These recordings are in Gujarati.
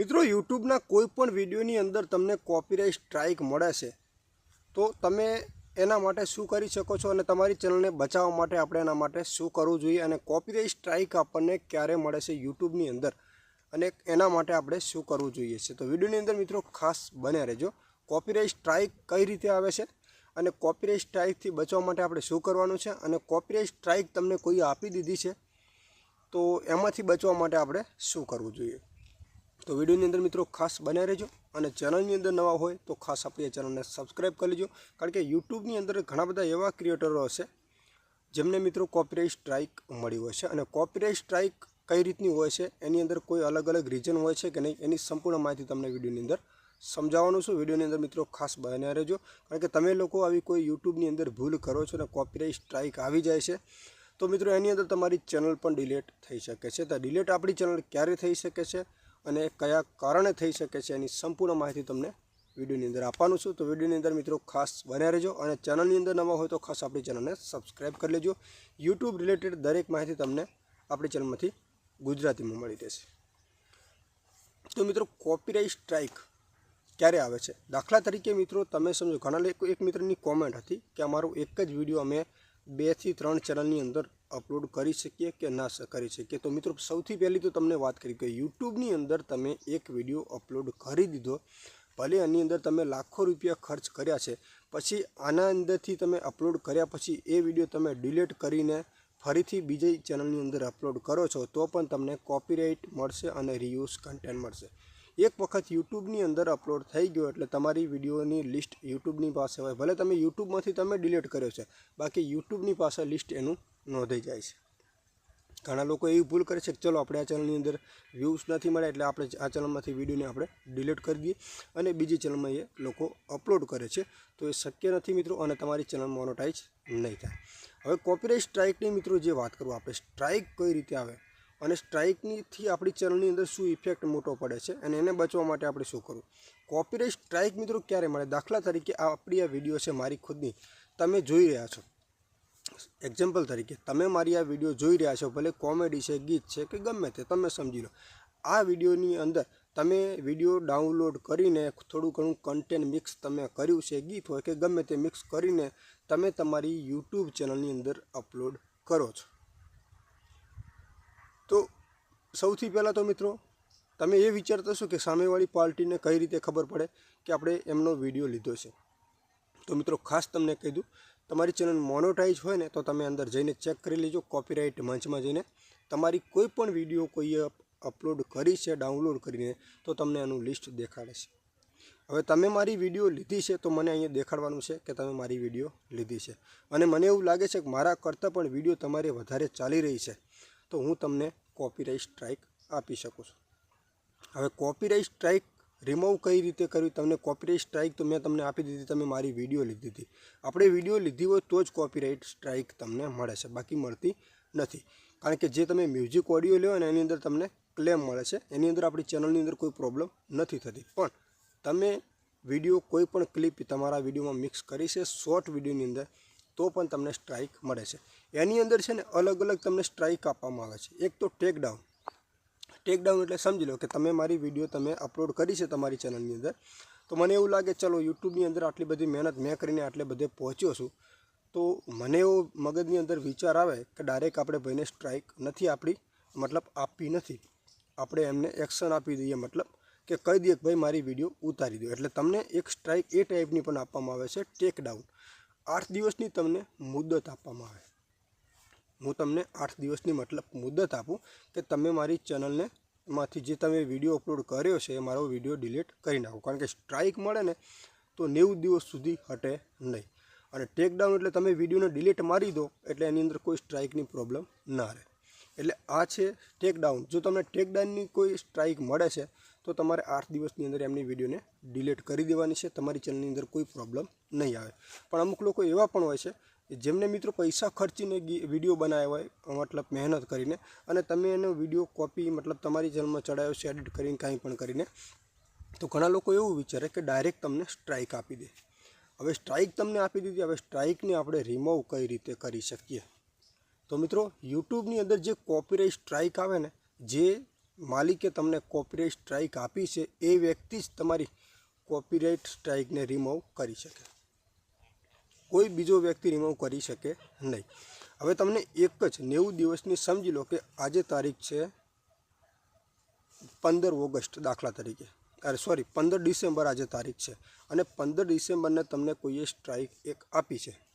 મિત્રો, યુટ્યુબના કોઈ પણ વિડીયોની અંદર તમને કોપીરાઇટ સ્ટ્રાઇક મળે છે, તો તમે એના માટે શું કરી શકો છો અને તમારી ચેનલને બચાવવા માટે આપણે એના માટે શું કરવું જોઈએ અને કોપીરાઇટ સ્ટ્રાઇક આપણને ક્યારે મળે છે યુટ્યુબની અંદર અને એના માટે આપણે શું કરવું જોઈએ છે. તો વિડીયોની અંદર મિત્રો ખાસ બને રહેજો. કોપીરાઇટ સ્ટ્રાઇક કઈ રીતે આવે છે અને કોપીરાઇટ સ્ટ્રાઇકથી બચવા માટે આપણે શું કરવાનું છે અને કોપીરાઇટ સ્ટ્રાઇક તમને કોઈ આપી દીધી છે, તો એમાંથી બચવા માટે આપણે શું કરવું જોઈએ? તો વિડીયોની અંદર મિત્રો ખાસ બન્યા રહેજો અને ચેનલની અંદર નવા હોય તો ખાસ આપણી ચેનલને સબસ્ક્રાઈબ કરી લેજો. કારણ કે યુટ્યુબની અંદર ઘણા બધા એવા ક્રિએટરો હશે જેમને મિત્રો કોપીરાઇટ સ્ટ્રાઇક મળી હોય છે. અને કોપીરાઇટ સ્ટ્રાઇક કઈ રીતની હોય છે, એની અંદર કોઈ અલગ અલગ રીઝન હોય છે કે નહીં, એની સંપૂર્ણ માહિતી તમને વિડીયોની અંદર સમજાવવાનું છું. વિડીયોની અંદર મિત્રો ખાસ બન્યા રહેજો. કારણ કે તમે લોકો આવી કોઈ યુટ્યુબની અંદર ભૂલ કરો છો અને કોપીરાઇટ સ્ટ્રાઇક આવી જાય છે, તો મિત્રો એની અંદર તમારી ચેનલ પણ ડિલેટ થઈ શકે છે. તો ડિલેટ આપણી ચેનલ ક્યારે થઈ શકે છે? અને કયા કારણે થઈ શકે છે એની સંપૂર્ણ માહિતી તમને વિડીયોની અંદર આપવાનું છું. તો વિડીયોની અંદર મિત્રો ખાસ બન્યા રહેજો અને ચેનલની અંદર નવા હોય તો ખાસ આપણી ચેનલને સબસ્ક્રાઈબ કરી લેજો. યુટ્યુબ રિલેટેડ દરેક માહિતી તમને આપણી ચેનલમાંથી ગુજરાતીમાં મળી રહેશે. તો મિત્રો કોપીરાઇટ સ્ટ્રાઇક ક્યારે આવે છે? દાખલા તરીકે મિત્રો તમે સમજો, ઘણા એક મિત્રની કોમેન્ટ હતી કે અમારો એક જ વીડિયો અમે બેથી ત્રણ ચેનલની અંદર અપલોડ કરી શકીએ કે ના કરી શકીએ? તો મિત્રો, સૌથી પહેલી તો તમને વાત કરી કે યુટ્યુબની અંદર તમે એક વીડિયો અપલોડ કરી દીધો. ભલે એની અંદર તમે લાખો રૂપિયા ખર્ચ કર્યા છે, પછી આના અંદરથી તમે અપલોડ કર્યા પછી એ વીડિયો તમે ડિલીટ કરીને ફરીથી બીજી ચેનલની અંદર અપલોડ કરો છો, તો પણ તમને કોપીરાઇટ મળશે અને રિયુઝ કન્ટેન્ટ મળશે. એક વખત યુટ્યુબની અંદર અપલોડ થઈ ગયો એટલે તમારી વિડીયોની લિસ્ટ યુટ્યુબની પાસે હોય. ભલે તમે યુટ્યુબમાંથી તમે ડિલીટ કર્યો છે, બાકી યુટ્યુબની પાસે લિસ્ટ એનું નોંધાઈ જાય છે. ઘણા લોકો એવી ભૂલ કરે છે કે ચલો આપણે આ ચેનલની અંદર વ્યૂઝ નથી મળ્યા એટલે આપણે આ ચેનલમાંથી વિડીયોને આપણે ડિલીટ કરી દઈએ અને બીજી ચેનલમાં એ લોકો અપલોડ કરે છે. તો એ શક્ય નથી મિત્રો અને તમારી ચેનલ મોનોટાઈઝ નહીં થાય. હવે કોપીરાઇટ સ્ટ્રાઇકની મિત્રો જે વાત કરું, આપણે સ્ટ્રાઇક કઈ રીતે આવે? અને સ્ટ્રાઇકનીથી આપણી ચેનલની અંદર શું ઇફેક્ટ મોટો પડે છે અને એને બચવા માટે આપણે શું કરવું? કોપીરાઇટ સ્ટ્રાઇક મિત્રો ક્યારે મળે? દાખલા તરીકે આપણી આ વીડિયો છે મારી ખુદની. તમે જોઈ રહ્યા છો. એક્ઝામ્પલ તરીકે, તમે મારી આ વીડિયો જોઈ રહ્યા છો, ભલે કોમેડી છે, ગીત છે કે ગમે તે, તમે સમજી લો. આ વિડીયોની અંદર તમે વીડિયો ડાઉનલોડ કરીને થોડું ઘણું કન્ટેન્ટ મિક્સ તમે કર્યું છે, ગીત હોય કે ગમે તે મિક્સ કરીને તમે તમારી યુટ્યુબ ચેનલની અંદર અપલોડ કરો છો. તો સૌથી પહેલાં તો મિત્રો, તમે એ વિચારતા છો કે સામેવાળી પાર્ટીને કઈ રીતે ખબર પડે કે આપણે એમનો વીડિયો લીધો છે. તો મિત્રો, ખાસ તમને કહી દઉં તમારી ચેનલ મોનોટાઈઝ હોય ને તો તમે અંદર જઈને ચેક કરી લેજો કોપીરાઇટ મંચમાં જઈને. તમારી કોઈ પણ વીડિયો કોઈએ અપલોડ કરી છે ડાઉનલોડ કરીને, તો તમને એનું લિસ્ટ દેખાડે છે. હવે તમે મારી વીડિયો લીધી છે તો મને અહીંયા દેખાડવાનું છે કે તમે મારી વીડિયો લીધી છે. અને મને એવું લાગે છે કે મારા કરતાં પણ વીડિયો તમારી વધારે ચાલી રહી છે. તો હું તમને કોપીરાઇટ સ્ટ્રાઇક આપી શકું છું. હવે કોપીરાઇટ સ્ટ્રાઇક રિમૂવ કઈ રીતે કર્યું? તમને કોપીરાઇટ સ્ટ્રાઇક તો મેં તમને આપી દીધી, તમે મારી વીડિયો લીધી હતી. આપણે વીડિયો લીધી હોય તો જ કોપીરાઇટ સ્ટ્રાઇક તમને મળે છે. બાકી મળતી નથી. કારણ કે જે તમે મ્યુઝિક ઓડિયો લ્યો ને એની અંદર તમને ક્લેમ મળે છે. એની અંદર આપણી ચેનલની અંદર કોઈ પ્રોબ્લેમ નથી થતી. પણ તમે વીડિયો કોઈ પણ ક્લિપ તમારા વિડીયોમાં મિક્સ કરી છે શોર્ટ વિડીયોની અંદર, તો પણ તમને સ્ટ્રાઇક મળે છે. એની અંદર છે ને અલગ અલગ તમને સ્ટ્રાઇક આપવામાં આવે છે. એક તો ટેક ડાઉન ટેક ડાઉન એટલે સમજી લો કે તમે મારી વીડિયો તમે અપલોડ કરી છે તમારી ચેનલની અંદર. તો મને એવું લાગે, ચલો યુટ્યુબની અંદર આટલી બધી મહેનત મેં કરીને આટલે બધે પહોંચ્યો છું. તો મને એવો મગજની અંદર વિચાર આવે કે ડાયરેક્ટ આપણે ભાઈને સ્ટ્રાઇક નથી આપણી મતલબ આપવી નથી. આપણે એમને એક્શન આપી દઈએ, મતલબ કે કહી દઈએ કે, ભાઈ, મારી વીડિયો ઉતારી દો. એટલે તમને એક સ્ટ્રાઇક એ ટાઈપની પણ આપવામાં આવે છે ટેકડાઉન આઠ દિવસની તમને મુદત આપવામાં આવે. હું તમને આઠ દિવસની મતલબ મુદત આપું કે તમે મારી ચેનલને માંથી જે તમે વીડિયો અપલોડ કર્યો છે એ મારો વીડિયો ડિલીટ કરી નાખો. કારણ કે સ્ટ્રાઇક મળે ને તો નેવું દિવસ સુધી હટે નહીં. અને ટેકડાઉન એટલે તમે વિડીયોને ડિલીટ મારી દો એટલે એની અંદર કોઈ સ્ટ્રાઇકની પ્રોબ્લેમ ના રહે. એટલે આ છે ટેકડાઉન. જો તમને ટેક ડાઉનની કોઈ સ્ટ્રાઇક મળે છે, તો તમારે આઠ દિવસની અંદર એમની વિડીયોને ડિલીટ કરી દેવાની છે. તમારી ચેનલની અંદર કોઈ પ્રોબ્લેમ નહીં આવે. પણ અમુક લોકો એવા પણ હોય છે જેમને મિત્રો પૈસા ખર્ચીને વીડિયો બનાવ્યા હોય મતલબ મહેનત કરીને, અને તમે એનો વીડિયો કોપી, મતલબ તમારી ચેનલમાં ચડાવ્યો છે, એડિટ કરીને, કાંઈ પણ કરીને, તો ઘણા લોકો એવું વિચારે કે ડાયરેક્ટ તમને સ્ટ્રાઇક આપી દે. હવે સ્ટ્રાઇક તમને આપી દીધી, હવે સ્ટ્રાઇકને આપણે રિમૂવ કઈ રીતે કરી શકીએ? તો મિત્રો, યુટ્યુબની અંદર જે કોપીરાઇટ સ્ટ્રાઇક આવે ને, જે માલિકે તમને કોપીરાઇટ સ્ટ્રાઇક આપી છે, એ વ્યક્તિ જ તમારી કોપીરાઇટ સ્ટ્રાઇકને રિમૂવ કરી શકે. કોઈ બીજો વ્યક્તિ રિમૂવ કરી શકે નહીં. હવે તમને એક જ નેવું દિવસની સમજી લો કે આજે તારીખ છે પંદર ઓગસ્ટ દાખલા તરીકે. અરે સોરી પંદર ડિસેમ્બર આજે તારીખ છે. અને પંદર ડિસેમ્બરને તમને કોઈએ સ્ટ્રાઇક એક આપી છે.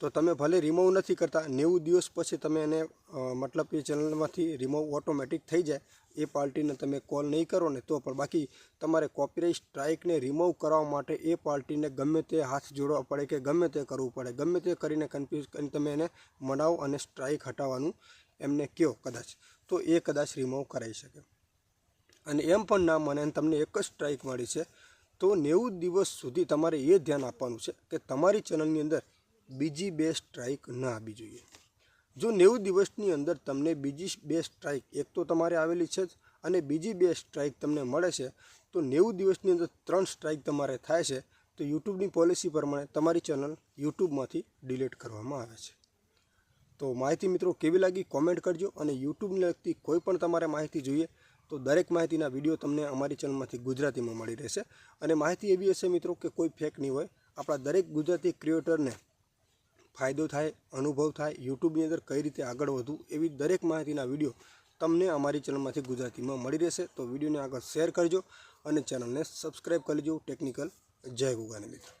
તો તમે ભલે રિમૂવ નથી કરતા, નેવું દિવસ પછી તમે એને મતલબ એ ચેનલમાંથી રિમૂવ ઓટોમેટિક થઈ જાય, એ પાર્ટીને તમે કોલ નહીં કરો ને તો પણ. બાકી તમારે કોપીરાઇટ સ્ટ્રાઇકને રિમૂવ કરવા માટે એ પાર્ટીને ગમે તે હાથ જોડવા પડે કે ગમે તે કરવું પડે. ગમે તે કરીને કન્ફ્યુઝ કરીને તમે એને મનાવો અને સ્ટ્રાઇક હટાવવાનું એમને કહો કદાચ. તો એ કદાચ રિમૂવ કરાવી શકે. અને એમ પણ ના મને તમને એક જ સ્ટ્રાઇક મળી છે, તો નેવું દિવસ સુધી તમારે એ ધ્યાન આપવાનું છે કે તમારી ચેનલની અંદર બીજી બે સ્ટ્રાઇક ના આપવી જોઈએ. જો નેવું દિવસની અંદર તમને બીજી બે સ્ટ્રાઇક એક તો તમારે આવેલી છે જ અને બીજી બે સ્ટ્રાઇક તમને મળે છે, તો નેવું દિવસની અંદર ત્રણ સ્ટ્રાઇક તમારે થાય છે, તો યુટ્યુબની પોલિસી પ્રમાણે તમારી ચેનલ યુટ્યુબમાંથી ડિલીટ કરવામાં આવે છે. તો માહિતી મિત્રો કેવી લાગી કોમેન્ટ કરજો અને યુટ્યુબને લગતી કોઈ પણ તમારે માહિતી જોઈએ, તો દરેક માહિતીના વીડિયો તમને અમારી ચેનલમાંથી ગુજરાતીમાં મળી રહેશે. અને માહિતી એવી હશે મિત્રો કે કોઈ ફેક નહીં હોય, આપણા દરેક ગુજરાતી ક્રિએટરને ફાયદો થાય, અનુભવ થાય, યુટ્યુબની અંદર કઈ રીતે આગળ વધવું એવી દરેક માહિતીના વીડિયો તમને અમારી ચેનલમાંથી ગુજરાતીમાં મળી રહેશે. તો વિડીયોને આગળ શેર કરજો અને ચેનલને સબસ્ક્રાઈબ કરી લેજો ટેકનિકલ જય ગુગાની મિત્રો.